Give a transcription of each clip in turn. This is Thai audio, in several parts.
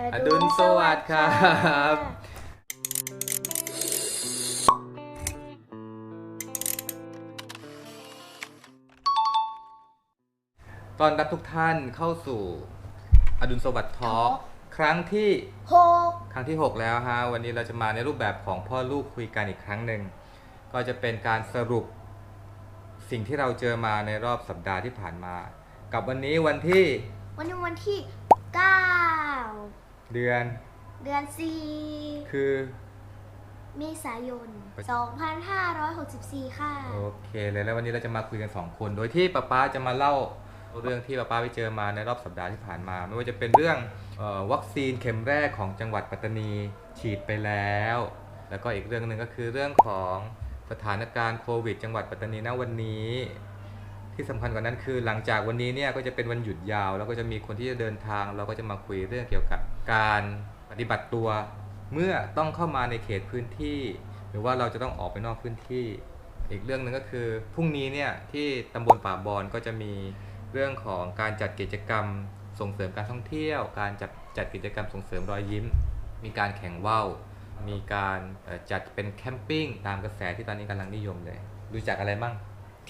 อดุลสวัสดิ์ครับ ตอนรับทุกท่านเข้าสู่อดุลสวัสดิ์ทอล์กครั้งที่หกครั้งที่ 6 แล้วฮะ วันนี้เราจะมาในรูปแบบของพ่อลูกคุยกันอีกครั้งหนึ่ง ก็จะเป็นการสรุปสิ่งที่เราเจอมาในรอบสัปดาห์ที่ผ่านมา กับวันนี้วันที่วันนี้วันที่9 เดือนเดือน4คือ เมษายน 2564 ค่ะ โอเคเลยแล้ววันนี้เราจะมาคุยกัน2คน โดยที่ป้าป๊าจะมาเล่าเรื่องที่ป้าป๊าไปเจอมาในรอบสัปดาห์ที่ผ่านมา ไม่ว่าจะเป็นเรื่องเออวัคซีนเข็มแรกของจังหวัดปัตตานีฉีดไปแล้ว แล้วก็อีกเรื่องหนึ่งก็คือเรื่องของสถานการณ์โควิด จังหวัดปัตตานีณวันนี้ ที่สำคัญกว่านั้นคือหลังจากวันนี้เนี่ยก็จะเป็นวันหยุดยาว แล้วก็จะมีคนที่จะเดินทาง เราก็จะมาคุยเรื่องเกี่ยวกับการปฏิบัติตัว เมื่อต้องเข้ามาในเขตพื้นที่ หรือว่าเราจะต้องออกไปนอกพื้นที่ อีกเรื่องหนึ่งก็คือพรุ่งนี้เนี่ยที่ตำบลป่าบอนก็จะมีเรื่องของการจัดกิจกรรมส่งเสริมการท่องเที่ยว การจัดจัดกิจกรรมส่งเสริมรอยยิ้ม มีการแข่งว่าวมีการจัดเป็นแคมปิ้งตามกระแสที่ตอนนี้กำลังนิยมเลย รู้จักอะไรบ้าง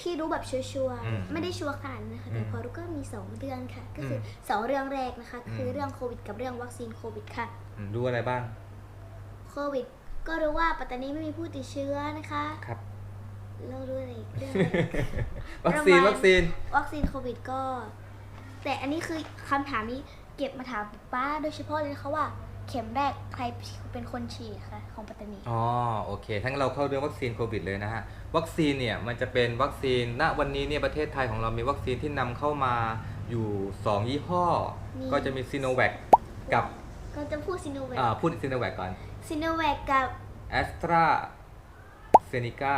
ที่รู้แบบชัวร์อืมๆไม่ได้ชัวร์ขนาดนั้นนะคะอืมแต่พอรู้ก็มี 2 เรื่องค่ะ ก็คือม2เรื่องแรกนะคะ คืออมเรื่องโควิดกับเรื่องวัคซีนโควิดค่ะ อืมรู้อะไรบ้างโควิด ก็รู้ว่าปัตตานีไม่มีผู้ติดเชื้อนะคะครับ แล้วรู้อะไรอีกเรื่องอะไรวัคซีนประมาณ วัคซีน วัคซีนโควิดก็ แต่อันนี้คือคำถามนี้เก็บมาถามป้าโดยเฉพาะเลยนะคะว่า เข็มแรกใครเป็นคนฉีดคะของปัตตานี อ๋อโอเค ทั้งเราเข้าเรื่องวัคซีนโควิดเลยนะฮะ วัคซีนเนี่ยมันจะเป็นวัคซีน ณ วันนี้เนี่ยประเทศไทยของเรามีวัคซีนที่นำเข้ามาอยู่ 2 ยี่ห้อ มี ก็จะมีซีโนแวคกับก็จะพูดซิโนแวคอ่าพูดซีโนแวคก่อนซิโนแวคกับแอสตราเซเนกา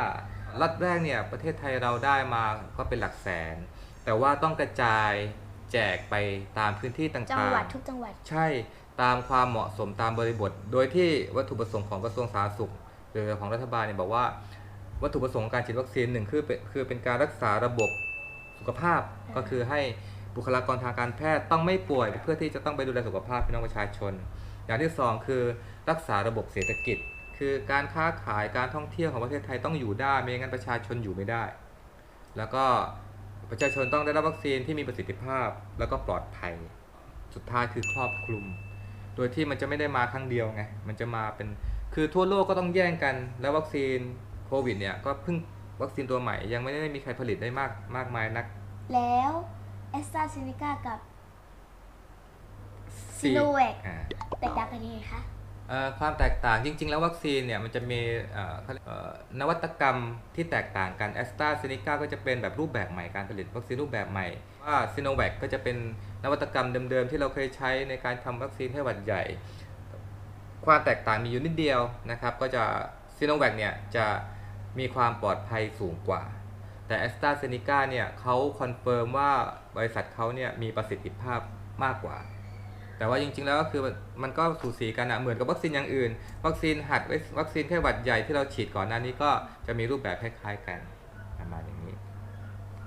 ล็อตแรกเนี่ยประเทศไทยเราได้มาก็เป็นหลักแสน แต่ว่าต้องกระจายแจกไปตามพื้นที่ต่างๆ จังหวัดทุกจังหวัด ใช่ ตามความเหมาะสมตามบริบท โดยที่วัตถุประสงค์ของกระทรวงสาธารณสุข หรือของรัฐบาลเนี่ยบอกว่า วัตถุประสงค์ของการฉีดวัคซีนหนึ่งคือเป็นคือเป็นการรักษาระบบสุขภาพก็คือให้บุคลากรทางการแพทย์ต้องไม่ป่วย เพื่อที่จะต้องไปดูแลสุขภาพพี่น้องประชาชน อย่างที่สองคือรักษาระบบเศรษฐกิจ คือการค้าขายการท่องเที่ยวของประเทศไทยต้องอยู่ได้ไม่งั้นประชาชนอยู่ไม่ได้ แล้วก็ประชาชนต้องได้รับวัคซีนที่มีประสิทธิภาพแล้วก็ปลอดภัย สุดท้ายคือครอบคลุม ดยที่มันจะไม่ได้มาครั้งเดียวไง มันจะมาเป็น คือทั่วโลกก็ต้องแย่งกัน แล้ววัคซีนโควิดเนี่ยก็เพิ่งวัคซีนตัวใหม่ยังไม่ได้มีใครผลิตได้มากมากมายนัก แล้วแอสตราเซเนกากับซีโนแวคอ่าแตกต่างกันยังไงคะเอ่อ ความแตกต่างจริง ๆ แล้ววัคซีนเนี่ยมันจะมีนวัตกรรมที่แตกต่างกันแอสตราเซเนกาก็จะเป็นแบบรูปแบบใหม่การผลิตวัคซีนรูปแบบใหม่ ว่าซีโนแวคก็จะเป็นนวัตกรรมเดิมๆ ที่เราเคยใช้ในการทำวัคซีนให้หวัดใหญ่ ความแตกต่างมีอยู่นิดเดียวนะครับ ก็จะซีโนแวคเนี่ยจะมีความปลอดภัยสูงกว่า แต่แอสตราเซเนกาเนี่ยเขาคอนเฟิร์มว่าบริษัทเขาเนี่ยมีประสิทธิภาพมากกว่า แต่ว่าจริงๆแล้วก็คือมันก็สูสีกันอะเหมือนกับวัคซีนอย่างอื่น วัคซีนหัดวัคซีนแค่หวัดใหญ่ที่เราฉีดก่อนหน้านี้ก็จะมีรูปแบบคล้ายๆกันประมาณอย่างนี้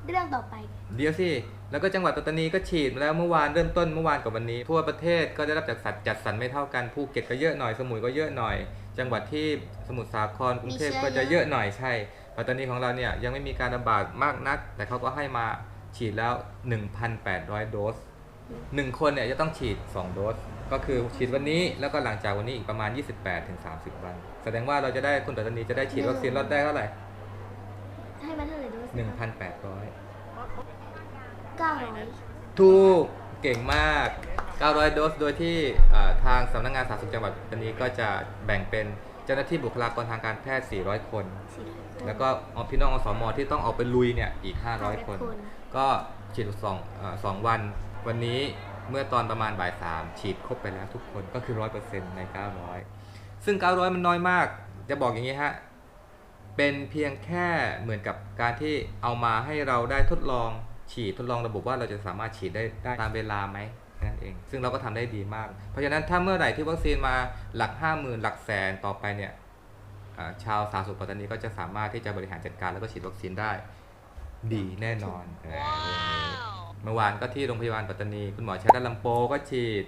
เรื่องต่อไป เดี๋ยวสิแล้วก็จังหวัดปัตตานีก็ฉีดมาแล้วเมื่อวานเริ่มต้นเมื่อวานกับวันนี้ ทั่วประเทศก็ได้รับจากสัตว์จัดสรรไม่เท่ากันภูเก็ตก็เยอะหน่อยสมุยก็เยอะหน่อย จังหวัดที่สมุทรสาครกรุงเทพมีเชื้อก็จะเยอะเยอะหน่อยใช่ปัตตานีของเราเนี่ยยังไม่มีการระบาดมากนัก แต่เขาก็ให้มาฉีดแล้ว 1,800 โดส หนึ่งคนเนี่ยจะต้องฉีด 2 โดส ก็คือฉีดวันนี้แล้วก็หลังจากวันนี้อีกประมาณ 28-30ถึง30 วัน แสดงว่าเราจะได้คนปัตตานีจะได้ฉีดวัคซีนรอบแรกเท่าไหร่ให้มันเท่าไหร่ดูสิ1,800เก้าร้อยถูกเก่งมาก 900 โดส โดยที่อ่าทางสำนักงานสาธารณสุขจังหวัดปัตตานีก็จะแบ่งเป็นเจ้าหน้าที่บุคลากรทางการแพทย์ 400 คนสี่ร้อยคนแล้วก็เอาพี่น้องอสมที่ต้องออกไปลุยเนี่ยอีก 500 คนคนก็ฉีดสองเอ่อสองวัน วันนี้เมื่อตอนประมาณบ่ายสามฉีดครบไปแล้วทุกคนก็คือร้อยเปอร์เซ็นต์ใน900ซึ่ง900มันน้อยมาก จะบอกอย่างนี้ฮะ เป็นเพียงแค่เหมือนกับการที่เอามาให้เราได้ทดลองฉีดทดลองระบบว่าเราจะสามารถฉีดได้ได้ตามเวลาไหมแค่นั้นเอง ซึ่งเราก็ทำได้ดีมาก เพราะฉะนั้นถ้าเมื่อไหร่ที่วัคซีนมาหลัก 50,000 หลักแสนต่อไปเนี่ยอ่าชาวสาธารณสุขปัตตานีก็จะสามารถที่จะบริหารจัดการแล้วก็ฉีดวัคซีนได้ดีแน่นอนเออ เรื่องนี้เมื่อวานก็ที่โรงพยาบาลปัตตานี คุณหมอชัยรัตน์ลำโปก็ฉีด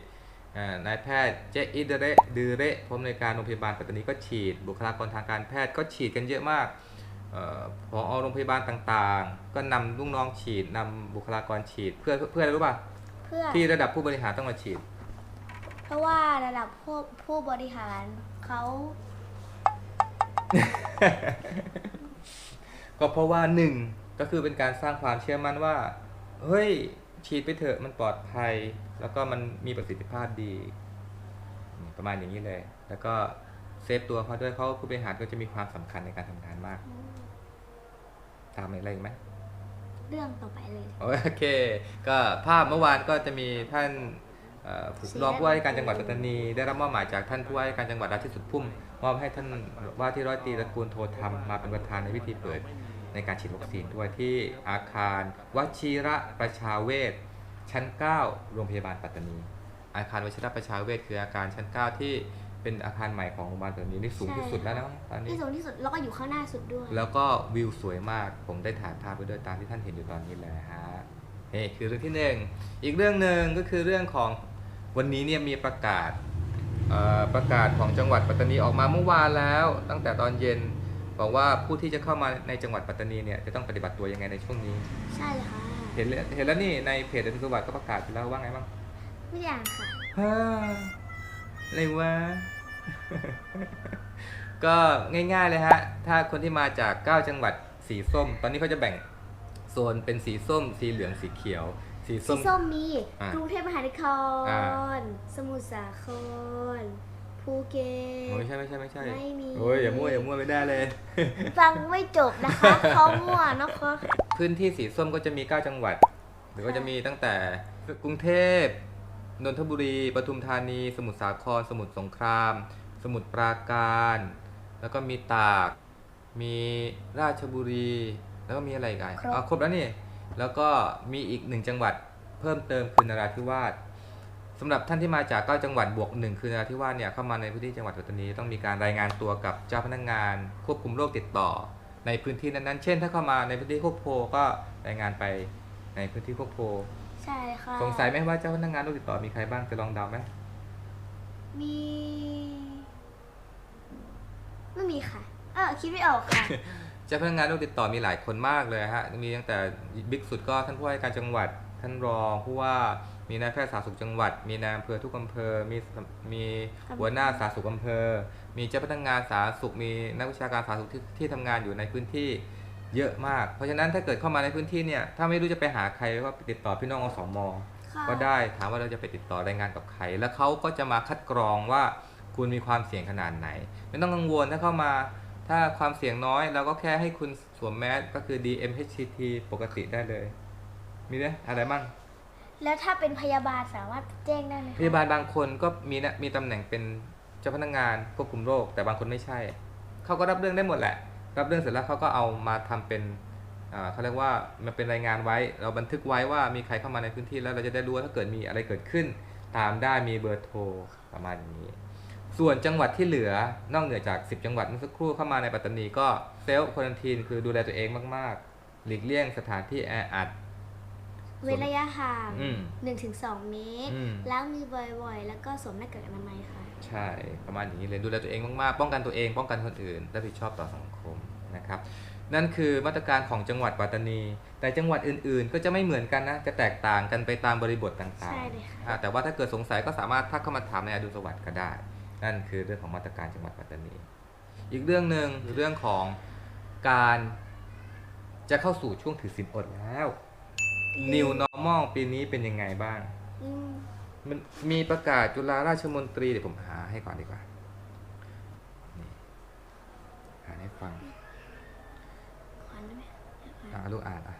อ่านายแพทย์เจอิเดเรดือเระผู้อำนวยการโรงพยาบาลปัตตานีก็ฉีด บุคลากรทางการแพทย์ก็ฉีดกันเยอะมากเออพอโรงพยาบาลต่างๆ ก็นำลูกน้องฉีดนำบุคลากรฉีดเพื่อเพื่ออะไรรู้ป่ะเพื่อที่ระดับผู้บริหารต้องมาฉีด เพราะว่าระดับผู้ผู้บริหารเขาก็เพราะว่าหนึ่งก็คือเป็นการสร้างความเชื่อมั่นว่า เฮ้ย ฉีดไปเถอะมันปลอดภัย แล้วก็มันมีประสิทธิภาพดีอืมประมาณอย่างนี้เลย แล้วก็เซฟตัวเขาด้วยเขาผู้บริหารก็จะมีความสำคัญในการทำงานมาก ตามอะไรอีกไหมเรื่องต่อไปเลย โอเค ก็ภาพเมื่อวานก็จะมีท่านเอ่อผู้ศรีรองผู้ว่าราชการรัตน์จังหวัดปัตตานี ได้รับมอบหมายจากท่านผู้ว่าราชการจังหวัดราชสุดพุ่ม มอบให้ท่านว่าที่ร้อยตรีตระกูลโทธรรมมาเป็นประธานในพิธีเปิด ในการฉีดวัคซีนด้วยที่อาคารวชิระประชาเวชชั้น 9 โรงพยาบาลปัตตานี อาคารวชิระประชาเวชคืออาคารชั้น 9 ที่เป็นอาคารใหม่ของโรงพยาบาลปัตตานีนี่สูงที่สุดแล้วนะตอนนี้ที่สูงที่สุดแล้วก็อยู่ข้างหน้าสุดด้วย แล้วก็วิวสวยมากผมได้ถ่ายภาพไปด้วยตามที่ท่านเห็นอยู่ตอนนี้เลยฮะนี่คือเรื่องที่หนึ่งอีกเรื่องหนึ่งก็คือเรื่องของวันนี้เนี่ยมีประกาศเอ่อประกาศของจังหวัดปัตตานีออกมาเมื่อวานแล้ว ตั้งแต่ตอนเย็น บอกว่าผู้ที่จะเข้ามาในจังหวัดปัตตานีเนี่ยจะต้องปฏิบัติตัวยังไงในช่วงนี้ ใช่เลยค่ะ เห็นแล้วเห็นแล้วนี่ในเพจเดนสวัสดิ์ก็ประกาศไปแล้วว่าไงบ้างไม่ได้อ่านค่ะฮ่าอะไรวะ ก็ง่ายๆเลยฮะ ถ้าคนที่มาจาก 9 จังหวัดสีส้ม ตอนนี้เขาจะแบ่งโซนเป็นสีส้ม สีเหลืองสีเขียว สีสีส้มส้มมี อะกรุงเทพมหานคอ่ารสมุทรสาคร ภูเก็โอ้ยตไม่ใช่ไม่ใช่ไม่ใช่ไม่มี โอ้ยอย่ามั่วอย่ามั่วไม่ได้เลย ฟังไม่จบนะคะเขามั่วนะคะพื้นที่สีส้มก็จะมี 9 จังหวัด หรือก็จะมีตั้งแต่กรุงเทพ นนทบุรี ปทุมธานี สมุทรสาคร สมุทรสงคราม สมุทรปราการ แล้วก็มีตาก มีราชบุรี แล้วก็มีอะไรอีกอะครบอะครบแล้วนี่ แล้วก็มีอีกหนึ่งจังหวัดเพิ่มเติมคือนราธิวาส สำหรับท่านที่มาจาก9จังหวัดบวกหนึ่งคือนราธิวาสเนี่ยเข้ามาในพื้นที่จังหวัดปัตตานีต้องมีการรายงานตัวกับเจ้าพนักงาน ควบคุมโรคติดต่อ ในพื้นที่นั้นๆ เช่น ถ้าเข้ามาในพื้นที่โคกโพก็รายงานไปในพื้นที่โคกโพใช่ค่ะสงสัยไหมว่าเจ้าพนักงานโรคติดต่อมีใครบ้างจะลองเดาไหมมีไม่มีค่ะเออคิดไม่ออกค่ะเจ้าพนักงานโรคติดต่อมีหลายคนมากเลยฮะมีตั้งแต่บิ๊กสุดก็ท่านผู้ว่าราชการจังหวัดท่านรองผู้ว่า มีนายแพทย์สาธารณสุขจังหวัด มีนายอำเภอทุกอำเภอ มีมีหัวหน้าสาธารณสุขอำเภอ มีเจ้าพนักงานสาธารณสุข มีนักวิชาการสาธารณสุขที่ที่ทำงานอยู่ในพื้นที่เยอะมาก เพราะฉะนั้นถ้าเกิดเข้ามาในพื้นที่เนี่ย ถ้าไม่รู้จะไปหาใครก็ติดต่อพี่น้องอสมค่ะก็ได้ถามว่าเราจะไปติดต่อรายงานกับใคร แล้วเขาก็จะมาคัดกรองว่าคุณมีความเสี่ยงขนาดไหน ไม่ต้องกังวลถ้าเข้ามา ถ้าความเสี่ยงน้อยเราก็แค่ให้คุณสวมแมสก็คือ DMHT ปกติได้เลย มีเนี่ยอะไรบ้าง แล้วถ้าเป็นพยาบาลสามารถแจ้งได้ไหมคะพยาบาลบางคนก็มีนะมีตำแหน่งเป็นเจ้าพนักงานควบคุมโรค แต่บางคนไม่ใช่ เขาก็รับเรื่องได้หมดแหละ รับเรื่องเสร็จแล้วเขาก็เอามาทำเป็นอ่าเขาเรียกว่ามันเป็นรายงานไว้ เราบันทึกไว้ว่ามีใครเข้ามาในพื้นที่แล้วเราจะได้รู้ว่าถ้าเกิดมีอะไรเกิดขึ้น ตามได้มีเบอร์โทรประมาณนี้ ส่วนจังหวัดที่เหลือนอกเหนือจาก 10 จังหวัดเมื่อสักครู่เข้ามาในปัตตานีก็เซลฟ์ควอนตีนคือดูแลตัวเองมาก ๆ หลีกเลี่ยงสถานที่แออัด เว้นระยะห่าง อืม 1-2 เมตร อืม ล้างมือบ่อยๆ แล้วก็สวมหน้ากากอนามัยค่ะ ใช่ประมาณอย่างนี้เลยดูแลตัวเองมากๆป้องกันตัวเองป้องกันคนอื่นรับผิดชอบต่อสังคมนะครับ นั่นคือมาตรการของจังหวัดปัตตานี แต่จังหวัดอื่นๆ ก็จะไม่เหมือนกันนะจะแตกต่างกันไปตามบริบทต่างใช่เลยค่ะ ๆอ่าแต่ว่าถ้าเกิดสงสัยก็สามารถทักเข้ามาถามในอดุลสวัสดิ์ก็ได้ นั่นคือเรื่องของมาตรการจังหวัดปัตตานี อีกเรื่องหนึ่งคือเรื่องของการจะเข้าสู่ช่วงถือศีลอดแล้ว New Normal ปีนี้เป็นยังไงบ้าง อืมมันมีประกาศจุฬาราชมนตรีเดี๋ยวผมหาให้ก่อนดีกว่านี่หาให้ฟังขวัญได้ไหมอ่าลูกอ่านอะ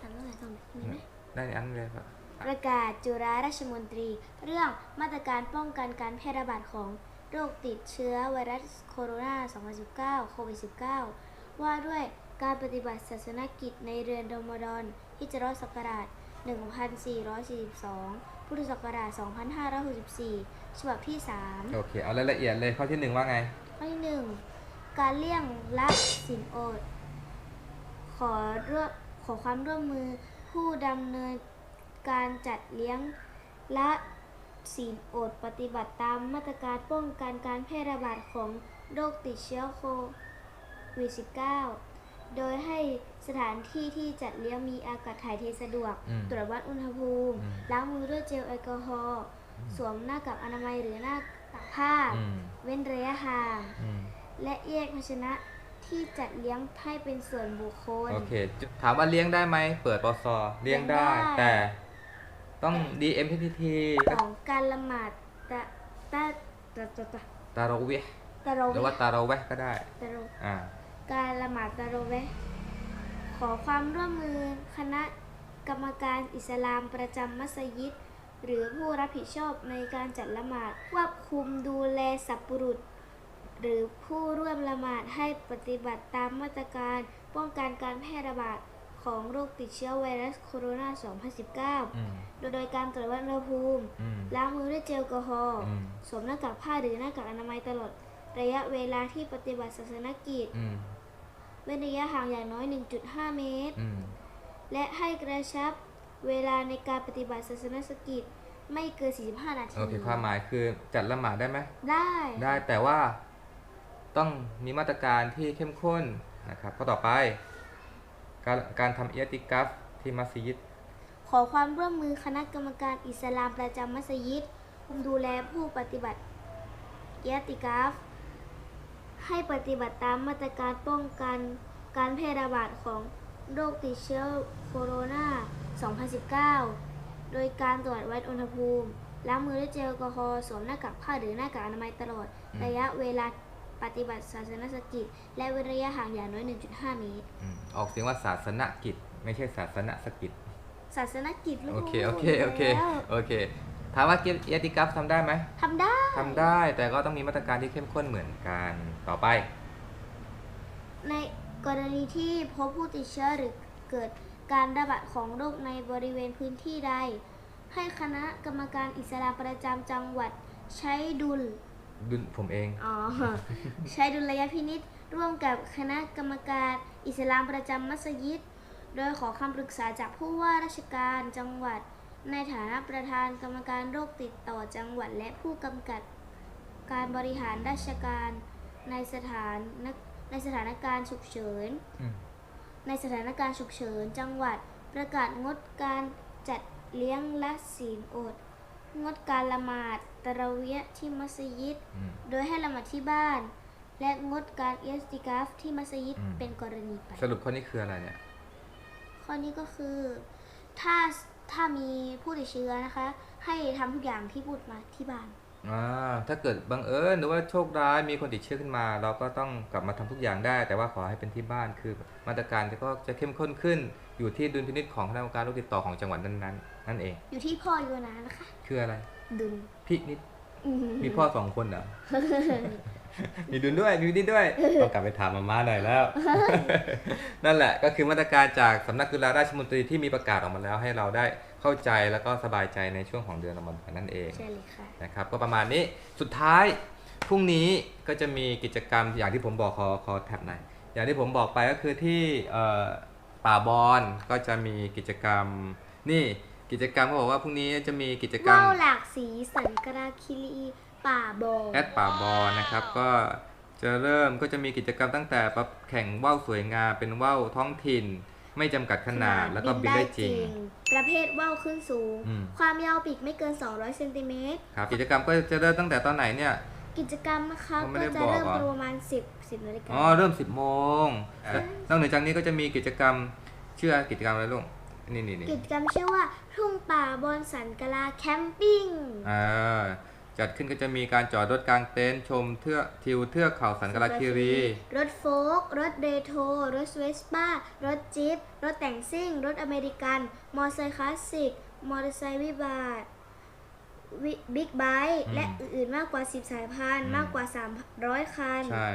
อ่านเรื่องอะไรตรงไหนมีไหม ได้อันเลยครับประกาศจุฬาราชมนตรี เรื่องมาตรการป้องกันการแพร่ระบาดของโรคติดเชื้อไวรัสโคโรนา 2019 โควิด -19 ว่าด้วย การปฏิบัติศาสนกิจในเรือนรอมฎอนฮิจเราะห์ศักราช 1442 พุทธศักราช 2564 ฉบับที่ 3 โอเค เอารายละเอียดเลยข้อที่หนึ่งว่าไง ข้อที่หนึ่งการเลี่ยงละสินอด ขอร่วมขอความร่วมมือผู้ดำเนินการจัดเลี้ยงละศีลอดปฏิบัติตามมาตรการป้องกันการแพร่ระบาดของโรคติดเชื้อโควิด -19 โดยให้สถานที่ที่จัดเลี้ยงมีอากาศถ่ายเทสะดวก อืมตรวจวัดอุณหภูมิ อืม ล้างมือด้วยเจลแอลกอฮอล์สวมหน้ากากอนามัยหรือหน้ากากผ้า อืมเว้นระยะห่าง อืมและแยกภาชนะที่จัดเลี้ยงให้เป็นส่วนบุคคล โอเคถามว่าเลี้ยงได้ไหม เปิดปอซอเลี้ยงได้ เลี้ยงได้ แต่ต้อง DMPT ของการละหมาดตะตะตะตะตะตาโรเวะตะโรหรือว่าตาโรเวะก็ได้ ตะโรอ่า การละหมาดตะโรเวะขอความร่วมมือคณะกรรมการอิสลามประจำมัสยิด หรือผู้รับผิดชอบในการจัดละหมาดควบคุมดูแลสัพปรุษ หรือผู้ร่วมละหมาดให้ปฏิบัติตามมาตรการป้องกันการแพร่ระบาดของโรคติดเชื้อไวรัสโคโรนา 2019อืมโดยการตรวจวัดอุณหภูมิอืมล้างมือด้วยเจลแอลกอฮอล์อืมสวมหน้ากากผ้าหรือหน้ากากอนามัยตลอด ระยะเวลาที่ปฏิบัติศาสนกิจอืม เว้นระยะห่างอย่างน้อย 1.5 เมตร อืมและให้กระชับเวลาในการปฏิบัติศาสนกิจไม่เกิน 45 นาทีโอเคความหมายคือจัดละหมาดได้ไหม ได้ได้แต่ว่าต้องมีมาตรการที่เข้มข้นนะครับข้อต่อไป การการทำเอียติกัฟที่มัสยิดขอความร่วมมือคณะกรรมการอิสลามประจำมัสยิดคุมดูแลผู้ปฏิบัติเยติกาฟ ให้ปฏิบัติตามมาตรการป้องกันการแพร่ระบาดของโรคติดเชื้อโคโรนา 2019 โดยการตรวจวัดอุณหภูมิ ล้างมือด้วยเจลแอลกอฮอล์ สวมหน้ากากผ้าหรือหน้ากากอนามัยตลอดอืมระยะเวลาปฏิบัติศาสนกิจ และเว้นระยะห่างอย่างน้อย 1.5 เมตรอืมออกเสียงว่าศาสนกิจ ไม่ใช่ศาสนสกิจ ศาสนกิจลูกโอเค โอเค โอเคแล้วโอเค ถามว่าเอียติกัฟทำได้ไหมทำได้ทำได้แต่ก็ต้องมีมาตรการที่เข้มข้นเหมือนกันต่อไป ในกรณีที่พบผู้ติดเชื้อหรือเกิดการระบาดของโรคในบริเวณพื้นที่ใด ให้คณะกรรมการอิสลามประจำจังหวัดใช้ดุลดุลผมเองอ๋อใช้ดุลยพินิษร่วมกับคณะกรรมการอิสลามประจำมัสยิด โดยขอคำปรึกษาจากผู้ว่าราชการจังหวัด ในฐานะประธานกรรมการโรคติดต่อจังหวัดและผู้กำกับการบริหารราชการในสถานในสถานการณ์ฉุกเฉินอืมในสถานการณ์ฉุกเฉินจังหวัดประกาศงดการจัดเลี้ยงและศีลอด งดการละหมาดตะเราะเวียะห์ที่มัสยิดอืมโดยให้ละหมาดที่บ้าน และงดการเอสติกาฟที่มัสยิดอืมเป็นกรณีไป สรุปข้อนี้คืออะไรเนี่ย ข้อนี้ก็คือ ถ้า ถ้ามีผู้ติดเชื้อนะคะ ให้ทำทุกอย่างที่พูดมาที่บ้าน อ่าถ้าเกิดบังเอิญหรือว่าโชคร้ายมีคนติดเชื้อขึ้นมา เราก็ต้องกลับมาทำทุกอย่างได้ แต่ว่าขอให้เป็นที่บ้านคือมาตรการก็จะเข้มข้นขึ้น อยู่ที่ดุลพินิจของคณะกรรมการโรคติดต่อของจังหวัดนั้น ๆ นั่นเอง อยู่ที่พ่ออยู่นะนะคะ คืออะไร ดุลพินิจอืมมีพ่อสองคนเหรอ มีดุลด้วยมีนิดด้วยต้องกลับไปถามมาม่าหน่อยแล้ว นั่นแหละก็คือมาตรการจากสำนักกุลาราชมนตรีที่มีประกาศออกมาแล้ว ให้เราได้เข้าใจแล้วก็สบายใจในช่วงของเดือนรอมฎอนนั่นเองใช่เลยค่ะนะครับ ก็ประมาณนี้สุดท้ายพรุ่งนี้ก็จะมีกิจกรรมอย่างที่ผมบอกขอขอแท็บหน่อยอย่างที่ผมบอกไปก็คือที่เอ่อป่าบอนก็จะมีกิจกรรม นี่กิจกรรมเขาบอกว่าพรุ่งนี้จะมีกิจกรรมว่าวหลากสีสันกราคิรี ป่าบอแอดป่าบอนนะครับก็จะเริ่มก็จะมีกิจกรรมตั้งแต่ประแข่งว่าวสวยงามเป็นว่าวท้องถิ่น ไม่จำกัดขนาดแล้วก็บินได้จริง ประเภทว่าวขึ้นสูง อืม ความยาวปีกไม่เกิน 200เซนติเมตร ครับกิจกรรมก็จะเริ่มตั้งแต่ตอนไหนเนี่ย กิจกรรมนะคะผมไม่ก็ได้จะบอกเริ่มอะ ประมาณ 10 10นาฬิกาอ๋อเริ่ม 10โมงนอกเหนือจากนี้ก็จะมีกิจกรรมชื่อกิจกรรมอะไรลูกนี่นี่นี่กิจกรรมชื่อว่าทุ่งป่าบอนสันกะลาแคมปิ้ง อ่า จัดขึ้นก็จะมีการจอดรถกลางเต็นท์ชมเทือกทิวเทือกเขาสันกลาคีรี รถโฟล์กรถเดโทรถเวสป้ารถจิ๊ปรถแต่งซิ่ง รถอเมริกัน มอเตอร์ไซค์คลาสสิก มอเตอร์ไซค์วิบากวิบิ๊กไบค์และอื่นๆมากกว่า 10 สายพันธุ์มากกว่า 300 คัน ใช่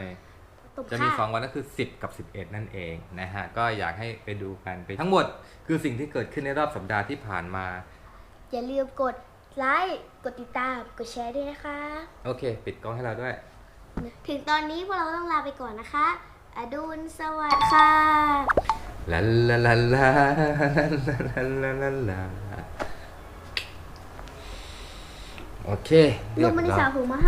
ตบจะมีค่า2วันก็คือ 10 กับ 11 นั่นเองนะฮะ ก็อยากให้ไปดูกันไปทั้งหมดคือสิ่งที่เกิดขึ้นในรอบสัปดาห์ที่ผ่านมา อย่าลืมกด ไลค์ กดติดตาม กดแชร์ด้วยนะคะ โอเค ปิดกล้องให้เราด้วย ถึงตอนนี้พวกเราต้องลาไปก่อนนะคะ อดุลสวัสดีค่ะ ลาลาลาลาลาลาลาลาลาโอเคลุงมันเรีนี่ยบร้สาอวยผมมาให้